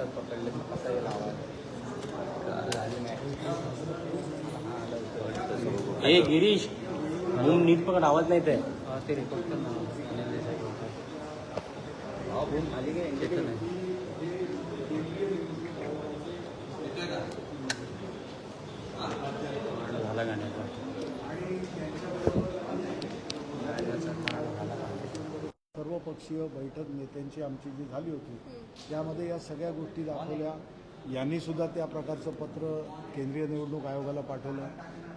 हातात पकडले मग कसा येईल आवाज झाली नाही. ए गिरीश मून नीट पकड आवाज नाही ते ते रेकॉर्ड कर ना अनिल देसाई बूम आली काय नाही झाला गाण्याचा काळ झाला सर्वपक्षीय बैठक नेत्यांची आमची जी झाली होती त्यामध्ये या सगळ्या गोष्टी दाखवल्या. यांनी सुद्धा त्या प्रकारचं पत्र केंद्रीय निवडणूक आयोगाला पाठवलं.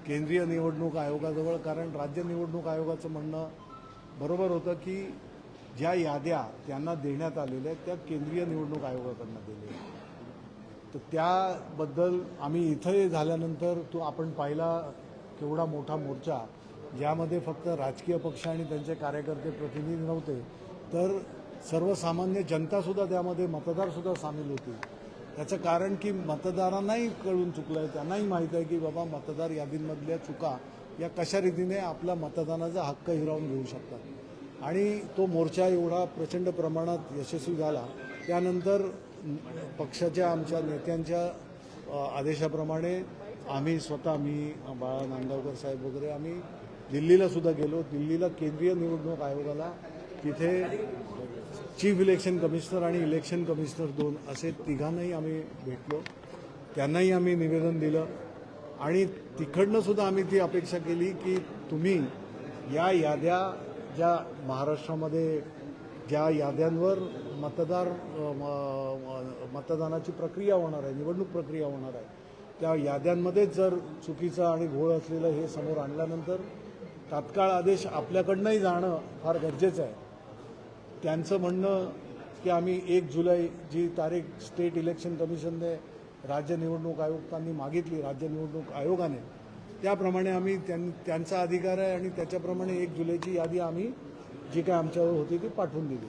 केंद्रीय निवडणूक आयोगाजवळ कारण राज्य निवडणूक आयोगाचं म्हणणं बरोबर होतं की ज्या याद्या त्यांना देण्यात आलेल्या आहेत त्या केंद्रीय निवडणूक आयोगाकडनं दिलेल्या तर त्याबद्दल आम्ही इथं झाल्यानंतर तो आपण पाहिला केवढा मोठा मोर्चा ज्यामध्ये फक्त राजकीय पक्ष आणि त्यांचे कार्यकर्ते प्रतिनिधी नव्हते तर सर्वसामान्य जनतासुद्धा त्यामध्ये मतदारसुद्धा सामील होती. त्याचं कारण की मतदारांनाही कळून चुकलं आहे त्यांनाही माहीत आहे की बाबा मतदार यादींमधल्या चुका या कशा रीतीने आपला मतदानाचा हक्क हिरावून घेऊ शकतात. आणि तो मोर्चा एवढा प्रचंड प्रमाणात यशस्वी झाला. त्यानंतर पक्षाच्या आमच्या नेत्यांच्या आदेशाप्रमाणे आम्ही स्वतः मी बाळा नांदगावकर साहेब वगैरे आम्ही दिल्लीला सुद्धा गेलो. दिल्लीला केंद्रीय निवडणूक आयोगाला तिथे चीफ इलेक्शन कमिशनर आणि इलेक्शन कमिशनर दोन असे तिघांनाही आम्ही भेटलो. त्यांनाही आम्ही निवेदन दिलं. आणि तिकडनं सुद्धा आम्ही ती अपेक्षा केली की तुम्ही या याद्या ज्या महाराष्ट्रामध्ये ज्या याद्यांवर मतदार म- मतदानाची प्रक्रिया होणार आहे निवडणूक प्रक्रिया होणार आहे त्या याद्यांमध्येच जर चुकीचं आणि घोळ असलेलं हे समोर आणल्यानंतर तात्काळ आदेश आपल्याकडनंही जाणं फार गरजेचं आहे. त्यांचं म्हणणं की आम्ही एक जुलै जी तारीख स्टेट इलेक्शन कमिशनने राज्य निवडणूक आयुक्तांनी मागितली राज्य निवडणूक आयोगाने त्याप्रमाणे आम्ही त्यां त्यांचा अधिकार आहे आणि त्याच्याप्रमाणे एक जुलैची यादी आम्ही जी काय आमच्यावर होती ती पाठवून दिली.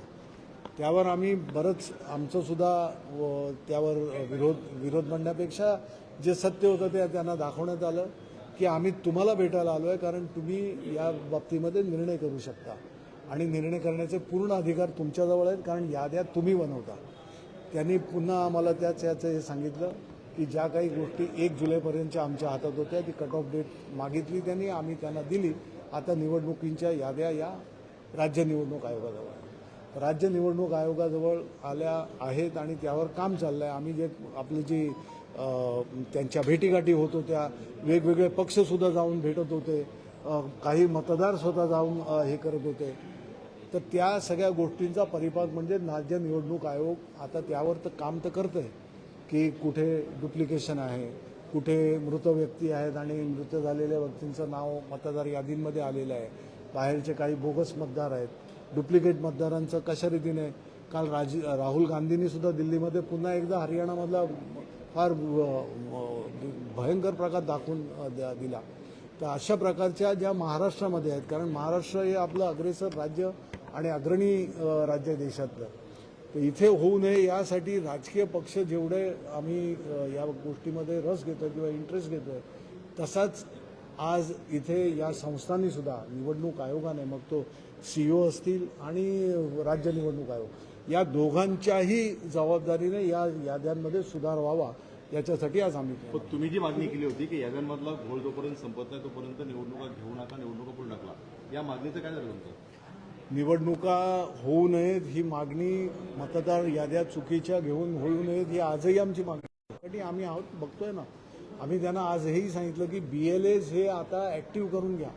त्यावर आम्ही बरंच आमचंसुद्धा व त्यावर विरोध विरोध म्हणण्यापेक्षा जे सत्य होतं ते त्यांना दाखवण्यात आलं की आम्ही तुम्हाला भेटायला आलो आहे कारण तुम्ही या बाबतीमध्ये निर्णय करू शकता. आणि निर्णय करण्याचे पूर्ण अधिकार तुमच्याजवळ आहेत कारण याद्या तुम्ही बनवता. त्यांनी पुन्हा आम्हाला त्याच याचं हे सांगितलं की ज्या काही गोष्टी एक जुलैपर्यंतच्या आमच्या हातात होत्या ती कट ऑफ डेट मागितली त्यांनी आम्ही त्यांना दिली. आता निवडणुकींच्या याद्या या राज्य निवडणूक आयोगाजवळ. आहे. राज्य निवडणूक आयोगाजवळ आल्या आहेत आणि त्यावर काम चाललं आहे आम्ही जे आपली जी त्यांच्या भेटीगाठी होत होत्या वेगवेगळे पक्षसुद्धा जाऊन भेटत होते. काही मतदार स्वतः जाऊन हे करत होते. तर त्या सगळ्या गोष्टींचा परिपाक म्हणजे राज्य निवडणूक आयोग आता त्यावर तर काम तर करतं आहे की कुठे डुप्लिकेशन आहे कुठे मृत व्यक्ती आहेत आणि मृत झालेल्या व्यक्तींचं नाव मतदार यादींमध्ये आलेलं आहे. बाहेरचे काही बोगस मतदार आहेत. डुप्लिकेट मतदारांचं कशा रीतीने काल राजी राहुल गांधींनी सुद्धा दिल्लीमध्ये पुन्हा एकदा हरियाणामधला फार भयंकर प्रकार दाखवून द्या- दिला. तर अशा प्रकारच्या ज्या महाराष्ट्रामध्ये आहेत कारण महाराष्ट्र हे आपलं अग्रेसर राज्य आणि अग्रणी राज्य आहे देशातलं. तर इथे होऊ नये यासाठी राजकीय पक्ष जेवढे आम्ही या गोष्टीमध्ये रस घेतो किंवा इंटरेस्ट घेतोय तसाच आज इथे या संस्थांनी सुद्धा निवडणूक आयोगाने मग तो सी ओ असतील आणि राज्य निवडणूक आयोग या दोघांच्याही जबाबदारीने या याद्यांमध्ये सुधार व्हावा. याच्यासाठी आज आम्ही तुम्ही जी मागणी केली होती की याद्यांमधला घोळ जोपर्यंत संपत नाही तोपर्यंत निवडणुका घेऊ नका निवडणुका पुढे ढकला. या मागणीचं काय झालं तुमचं? निवडणुका होऊ नयेत ही मागणी मतदार याद्या चुकीच्या घेऊन होऊ नयेत ही आजही आमची मागणी आम्ही आहोत बघतोय ना. आम्ही त्यांना आजही सांगितलं की बी एल एज हे आता ॲक्टिव्ह करून घ्या.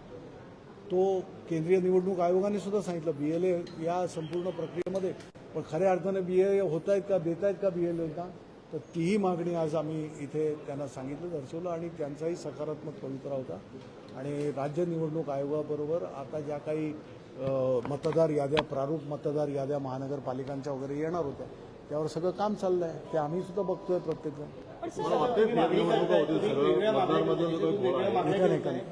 तो केंद्रीय निवडणूक आयोगाने सुद्धा सांगितलं बी एल ए या संपूर्ण प्रक्रियेमध्ये. पण खऱ्या अर्थाने बी एल ए होत आहेत का देत आहेत का बी एल एला तर तीही मागणी आज आम्ही इथे त्यांना सांगितलं दर्शवलं आणि त्यांचाही सकारात्मक पवित्रा होता. आणि राज्य निवडणूक आयोगाबरोबर आता ज्या काही मतदार याद्या प्रारूप मतदार याद्या महानगरपालिकांच्या वगैरे येणार होत्या त्यावर सगळं काम चाललं आहे ते आम्हीसुद्धा बघतोय प्रत्येकजण.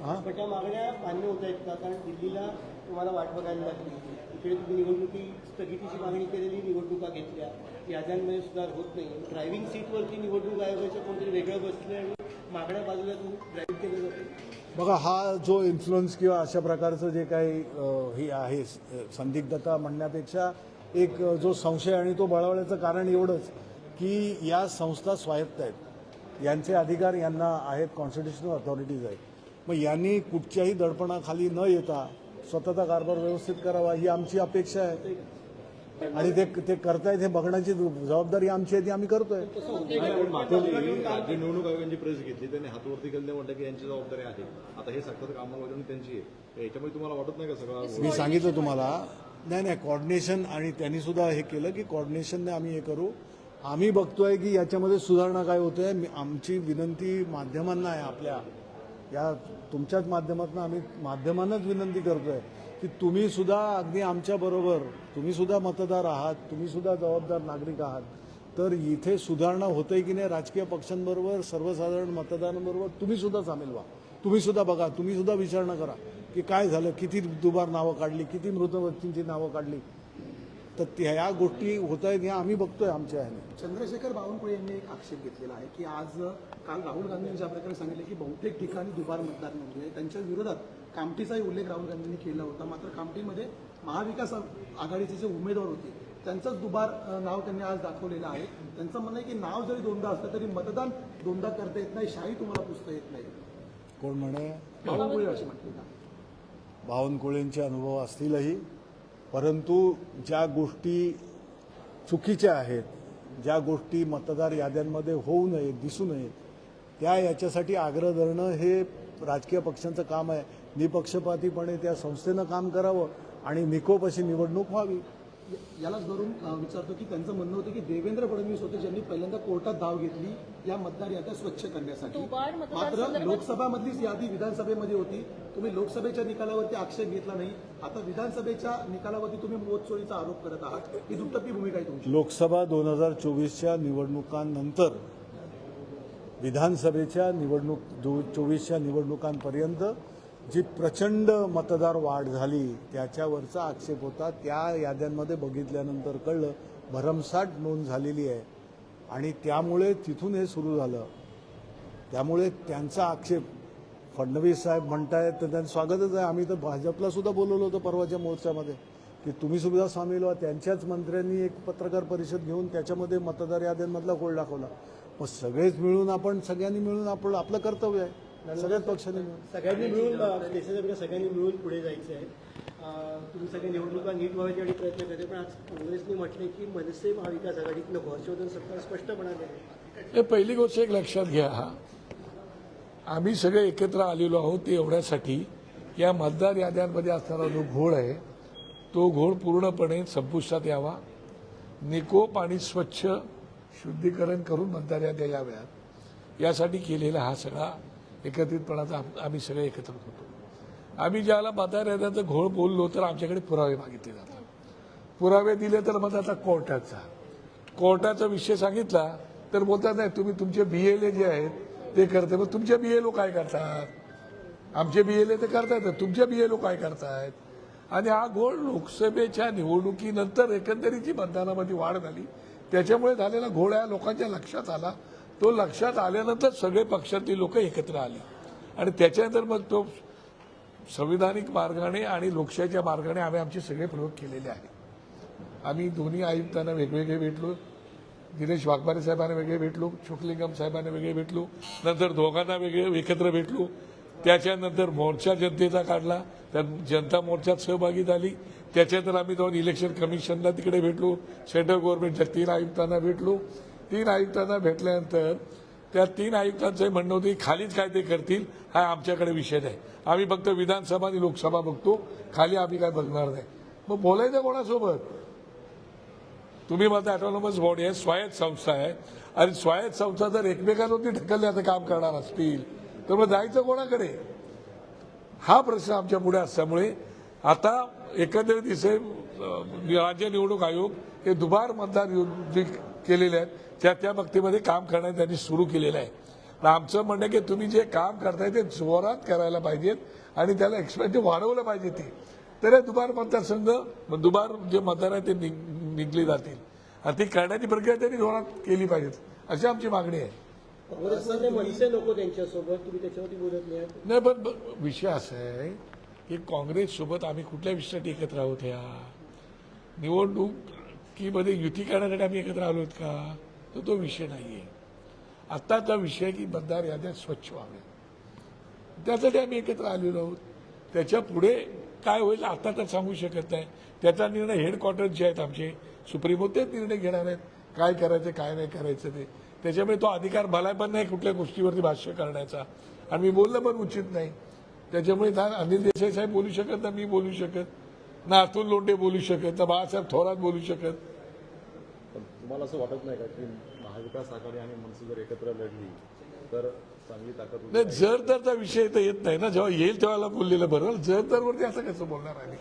हां. त्या मागण्या मान्य होत आहेत का? कारण दिल्लीला तुम्हाला वाट बघायला लागली इकडे तुम्ही निवडणुकी स्थगितीची मागणी केलेली निवडणुका घेतल्या. याद्यांमध्ये सुधार होत नाही. ड्रायव्हिंग सीटवरती निवडणूक आयोगाचं कोणतरी वेगळं बसलं आणि मागण्या बाजूला तुम्ही ड्राईव्ह केलं जातं बघा हा जो इन्फ्लुअन्स किंवा अशा प्रकारचं जे काही हे आहे संदिग्धता म्हणण्यापेक्षा एक जो संशय आणि तो बळवण्याचं कारण एवढंच की या संस्था स्वायत्त आहेत. यांचे अधिकार यांना आहेत कॉन्स्टिट्युशनल अथॉरिटीज आहेत. मग यांनी कुठच्याही दडपणाखाली न येता स्वतःचा कारभार व्यवस्थित करावा ही आमची अपेक्षा आहे. आणि ते ते करतायत हे बघण्याची जबाबदारी आमची आहे ती आम्ही करतोय. राज्य निवडणूक आयोगाची प्रेस घेतली त्यांनी हातवरती केले म्हटलं की यांची जबाबदारी आहे. आता हे साक्षात कामाला त्यांची आहे. याच्यामुळे तुम्हाला वाटत नाही का सगळं मी सांगितलं तुम्हाला नाही नाही कॉर्डिनेशन आणि त्यांनी सुद्धा हे केलं की कॉर्डिनेशनने आम्ही हे करू. आम्ही बघतोय की याच्यामध्ये सुधारणा काय होते आमची विनंती माध्यमांना आहे आपल्या. या तुमच्याच माध्यमातून आम्ही माध्यमांनाच विनंती करतोय की तुम्ही सुद्धा अगदी आमच्या बरोबर तुम्ही सुद्धा मतदार आहात तुम्ही सुद्धा जबाबदार नागरिक आहात. तर इथे सुधारणा होते की नाही राजकीय पक्षांबरोबर सर्वसाधारण मतदारांबरोबर तुम्ही सुद्धा सामील व्हा. तुम्ही सुद्धा बघा तुम्ही सुद्धा विचारणा करा की काय झालं किती दुबार नावं काढली किती मृत व्यक्तींची नावं काढली. तर त्या या गोष्टी होत आहेत या आम्ही बघतोय आमच्या ह्याने. चंद्रशेखर बावनकुळे यांनी एक आक्षेप घेतलेला आहे की आज काल राहुल गांधींनी ज्या प्रकारे सांगितले की बहुतेक ठिकाणी दुबार मतदार नोंदले त्यांच्या विरोधात कामठीचाही उल्लेख राहुल गांधींनी केला होता. मात्र कामठीमध्ये महाविकास आघाडीचे जे उमेदवार होते त्यांचंच दुबार नाव त्यांनी आज दाखवलेलं आहे. त्यांचं म्हणणं आहे की नाव जरी दोनदा असलं तरी मतदान दोनदा करता येत नाही शाही तुम्हाला पुसता येत नाही. कोण म्हणे? बावनकुळे असे म्हटले बावनकुळेंचे अनुभव असतीलही. परंतु ज्या गोष्टी चुकीच्या आहेत ज्या गोष्टी मतदार याद्यांमध्ये होऊ नयेत दिसू नयेत त्या याच्यासाठी आग्रह धरणं हे राजकीय पक्षांचं काम आहे. निपक्षपातीपणे त्या संस्थेनं काम करावं आणि निकोप अशी निवडणूक व्हावी. यालाच धरून विचारतो की त्यांचं म्हणणं होतं की देवेंद्र फडणवीस होते ज्यांनी पहिल्यांदा कोर्टात धाव घेतली या मतदार याद्या स्वच्छ करण्यासाठी. मात्र लोकसभामधलीच यादी विधानसभेमध्ये होती. तुम्ही लोकसभेच्या निकालावरती आक्षेप घेतला नाही. आता विधानसभेच्या निकालावरती तुम्ही मोतचोरीचा आरोप करत आहात. ही दुटप्पी भूमिका आहे तुमची. लोकसभा दोन हजार चोवीसच्या निवडणुकांनंतर विधानसभेच्या निवडणूक चोवीसच्या निवडणुकांपर्यंत जी प्रचंड मतदार वाढ झाली त्याच्यावरचा आक्षेप होता. त्या याद्यांमध्ये बघितल्यानंतर कळलं भरमसाठ नोंद झालेली आहे. आणि त्यामुळे तिथून हे सुरू झालं. त्यामुळे त्यांचा आक्षेप फडणवीस साहेब म्हणतायत तर त्यांचं स्वागतच आहे. आम्ही तर भाजपला सुद्धा बोलवलं होतं परवाच्या मोर्चामध्ये की तुम्ही सुद्धा सामील व्हा. त्यांच्याच मंत्र्यांनी एक पत्रकार परिषद घेऊन त्याच्यामध्ये मतदार याद्यांमधला गोळ दाखवला. मग सगळेच मिळून आपण सगळ्यांनी मिळून आपण आपलं कर्तव्य आहे. सगळ्याच पक्षांनी मिळून. सगळ्यांनी मिळून देशाच्या सगळ्यांनी मिळून पुढे जायचं आहे. तुम्ही सगळे निवडणुका नीट व्हायचे आणि प्रयत्न करते पण आज काँग्रेसने म्हटले की मनसे महाविकास आघाडीत नको हर्षवर्धन सत्तार स्पष्ट म्हणाले हे पहिली गोष्ट एक लक्षात घ्या. आम्ही सगळे एकत्र आलेलो आहोत ते एवढ्यासाठी या मतदार याद्यांमध्ये असणारा जो घोळ आहे तो घोळ पूर्णपणे संपुष्टात यावा. निकोप आणि स्वच्छ शुद्धीकरण करून मतदार याद्या याव्यात. यासाठी केलेला हा सगळा एकत्रितपणाचा आम्ही सगळे एकत्र होतो. आम्ही ज्याला मतदार घोळ बोललो तर आमच्याकडे पुरावे मागितले जातात. पुरावे दिले तर मग आता कोर्टाचा. कोर्टाचा विषय सांगितला तर बोलतात नाही तुम्ही तुमचे बी एले जे आहेत ते करते. मग तुमचे बीएलओ काय करतात? आमचे बीएलए ते करतात तुमचे बीएलओ काय करतायत आणि हा घोळ लोकसभेच्या निवडणुकीनंतर एकंदरीत जी मतदानामध्ये वाढ झाली त्याच्यामुळे झालेला घोळ या लोकांच्या लक्षात आला. तो लक्षात आल्यानंतर सगळे पक्षातली लोक एकत्र आली. आणि त्याच्यानंतर मग तो संविधानिक मार्गाने आणि लोकशाहीच्या मार्गाने आम्ही आमचे सगळे प्रयोग केलेले आहेत. आम्ही दोन्ही आयुक्तांना वेगवेगळे भेटलो. दिनेश वाघमारे साहेबांना वेगळे भेटलो. शुक्लिंगम साहेबांना वेगळे भेटलो. नंतर दोघांना वेगळे एकत्र भेटलो. त्याच्यानंतर मोर्चा जनतेचा काढला. तर जनता मोर्चात सहभागी झाली. त्याच्यानंतर आम्ही जाऊन इलेक्शन कमिशनला तिकडे भेटलो. सेंट्रल गव्हर्नमेंटच्या तीन आयुक्तांना भेटलो. तीन आयुक्तांना भेटल्यानंतर त्या तीन आयुक्तांचं म्हणणं होतं की खालीच काय ते करतील? हा आमच्याकडे विषय नाही. आम्ही फक्त विधानसभा आणि लोकसभा बघतो. खाली आम्ही काय बघणार नाही. मग बोलायचं कोणासोबत? तुम्ही माझा ऑटोनॉमस बॉडी आहे स्वायत्त संस्था आहे. आणि स्वायत्त संस्था जर एकमेकांवरती आता काम करणार असतील. तर मग जायचं कोणाकडे? हा प्रश्न आमच्या पुढे असल्यामुळे आता एकंदरीत दिसे राज्य निवडणूक आयोग हे दुबार मतदार केलेले आहेत. त्या त्या बाबतीमध्ये काम करण्यास त्यांनी सुरू केलेलं आहे. आमचं म्हणणं आहे की तुम्ही जे काम करताय ते जोरात करायला पाहिजेत आणि त्याला एक्सपेन्सिव वाढवलं पाहिजे ते. तर हे दुबार मतदारसंघ दुबार जे मतदार आहेत ते निघ- निघले जातील. आणि ती करण्याची प्रक्रिया त्यांनी जोरात केली पाहिजे अशी आमची मागणी आहे. नाही पण विषय असा आहे की काँग्रेस सोबत आम्ही कुठल्या विषयासाठी एकत्र आहोत या निवडणुकीमध्ये युती करण्यासाठी आम्ही एकत्र आलो का? तर तो विषय नाही आहे आत्ताचा विषय की मतदार याद्या स्वच्छ व्हाव्या त्यासाठी आम्ही एकत्र आलेलो आहोत. त्याच्या पुढे काय होईल आता तर सांगू शकत नाही. त्याचा निर्णय हेडक्वार्टर जे आहेत आमचे सुप्रीमो तेच निर्णय घेणार आहेत. काय करायचं काय नाही करायचं ते. त्याच्यामुळे तो अधिकार मला पण नाही कुठल्या गोष्टीवरती भाष्य करण्याचा. आणि मी बोलणं पण उचित नाही. त्याच्यामुळे ना अनिल देसाई साहेब बोलू शकत ना मी बोलू शकत ना अतुल लोंडे बोलू शकत ना बाळासाहेब थोरात बोलू शकत. तुम्हाला असं वाटत नाही का की महाविकास आघाडी आणि मनसे जर एकत्र लढली तर चांगली ताकद उभी नाही जर तरचा विषय तर येत नाही ना. जेव्हा येईल तेव्हा बोललेलं बरं. जर तर वरती असं कसं बोलणार आम्ही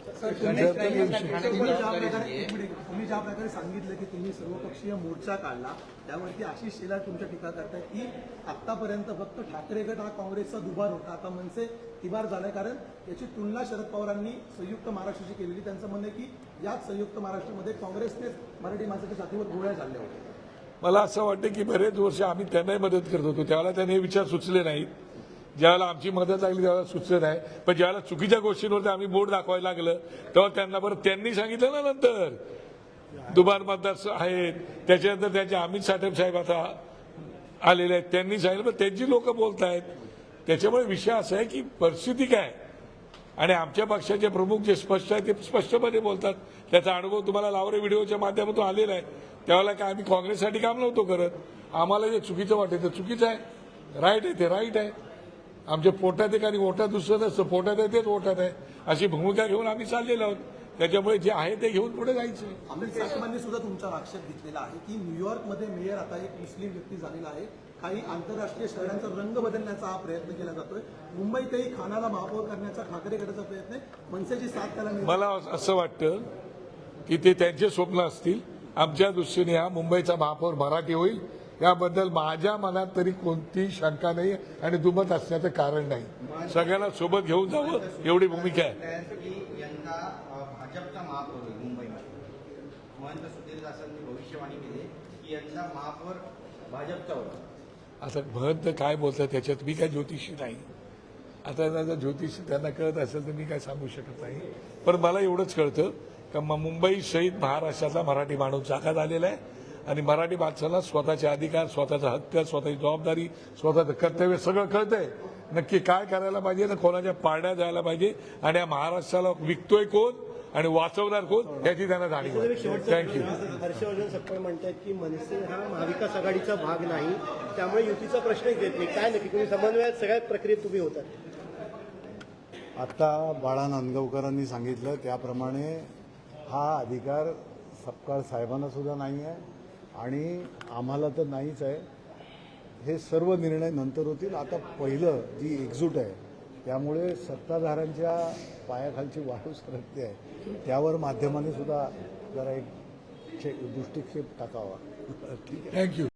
जर तर विषय तुम्ही ज्या प्रकारे सांगितलं की तुम्ही सर्वपक्षीय मोर्चा काढला त्यावरती आशिष शेलार तुमच्या टीका करतायत की आतापर्यंत फक्त ठाकरे गट हा काँग्रेसचा दुबार होता. आता मनसे तिबार झालाय कारण याची तुलना शरद पवारांनी संयुक्त महाराष्ट्राशी केलेली. त्यांचं म्हणणं आहे की याच संयुक्त महाराष्ट्रामध्ये काँग्रेसनेच मराठी माणसाच्या जातीवर गोळ्या झाल्या होत्या. मला असं वाटतं की बरेच वर्ष आम्ही त्यांनाही मदत करत होतो. त्यावेळेला त्यांनी हे विचार सुचले नाहीत. ज्यावेळेला आमची मदत लागली त्यावेळेला सुचले नाही. पण ज्यावेळेला चुकीच्या गोष्टींवरती आम्ही बोर्ड दाखवायला लागलं तेव्हा त्यांना बरं त्यांनी सांगितलं ना नंतर. दुबार मतदार आहेत. त्याच्यानंतर त्यांचे अमित साठेब साहेब आता आलेले आहेत. त्यांनी सांगितलं पण त्यांची लोक बोलत आहेत त्याच्यामुळे विषय असा आहे की परिस्थिती काय? आणि आमच्या पक्षाचे प्रमुख जे स्पष्ट आहे ते स्पष्टपणे बोलतात. त्याचा अनुभव तुम्हाला लावरे व्हिडिओच्या माध्यमातून आलेला आहे. त्यावेळेला काय आम्ही काँग्रेससाठी काम नव्हतो करत. आम्हाला जे चुकीचं वाटतं ते चुकीचं आहे. राईट आहे ते राईट आहे. आमच्या पोटात एक आणि ओटात दुसरं नसतं. पोटात आहे तेच ओटात आहे. अशी भूमिका घेऊन आम्ही चाललेलो आहोत. त्याच्यामुळे जे आहे ते घेऊन पुढे जायचं. अमित साहेबांनी सुद्धा तुमच्यावर आक्षेप घेतलेला आहे की न्यूयॉर्कमध्ये मेयर आता एक मुस्लिम व्यक्ती झालेला आहे. काही आंतरराष्ट्रीय शहरांचा रंग बदलण्याचा हा प्रयत्न केला जातोय. मुंबईतही खानाला महापौर करण्याचा ठाकरे गटाचा प्रयत्न आहे. मनसेची साथ त्याला मला असं वाटतं की ते त्यांचे स्वप्न असतील. आमच्या दृष्टीने हा मुंबईचा महापौर मराठी होईल. याबद्दल माझ्या मनात तरी कोणतीही शंका नाही आणि दुमत असण्याचं कारण नाही. सगळ्यांना सोबत घेऊन जावं एवढी भूमिका आहे. असं महंत काय बोलतात त्याच्यात मी काय ज्योतिषी नाही. आता जर ज्योतिषी त्यांना कळत असेल तर मी काय सांगू शकत नाही. पण मला एवढंच कळतं का म- मुंबई सहित महाराष्ट्रातला मराठी माणूस जागा झालेला आहे. आणि मराठी माणसाला स्वतःचे अधिकार स्वतःचा हक्क स्वतःची जबाबदारी स्वतःचं कर्तव्य सगळं कळतंय. नक्की काय करायला पाहिजे ना कोणाच्या पारड्या जायला पाहिजे आणि या महाराष्ट्राला विकतोय कोण आणि वाचवणार कोण याची त्यांना जाणीव आहे. थँक्यू हर्षवर्धन सपकाळ म्हणतात की मनसे हा महाविकास आघाडीचा भाग नाही. त्यामुळे युतीचा प्रश्नच येत नाही काय नक्की? तुम्ही समन्वयात सगळ्या प्रक्रियेत तुम्ही होतात. आता बाळा नांदगावकरांनी सांगितलं त्याप्रमाणे हा अधिकार सपकाळ साहेबांना सुद्धा नाही आहे आणि आम्हाला तर नाहीच आहे. हे सर्व निर्णय नंतर होतील. आता पहिलं जी एकजूट आहे त्यामुळे सत्ताधाऱ्यांच्या पायाखालची वाळू सरकते आहे. त्यावर माध्यमांनी सुद्धा जरा एक दृष्टिक्षेप टाकावा. ठीक आहे थँक्यू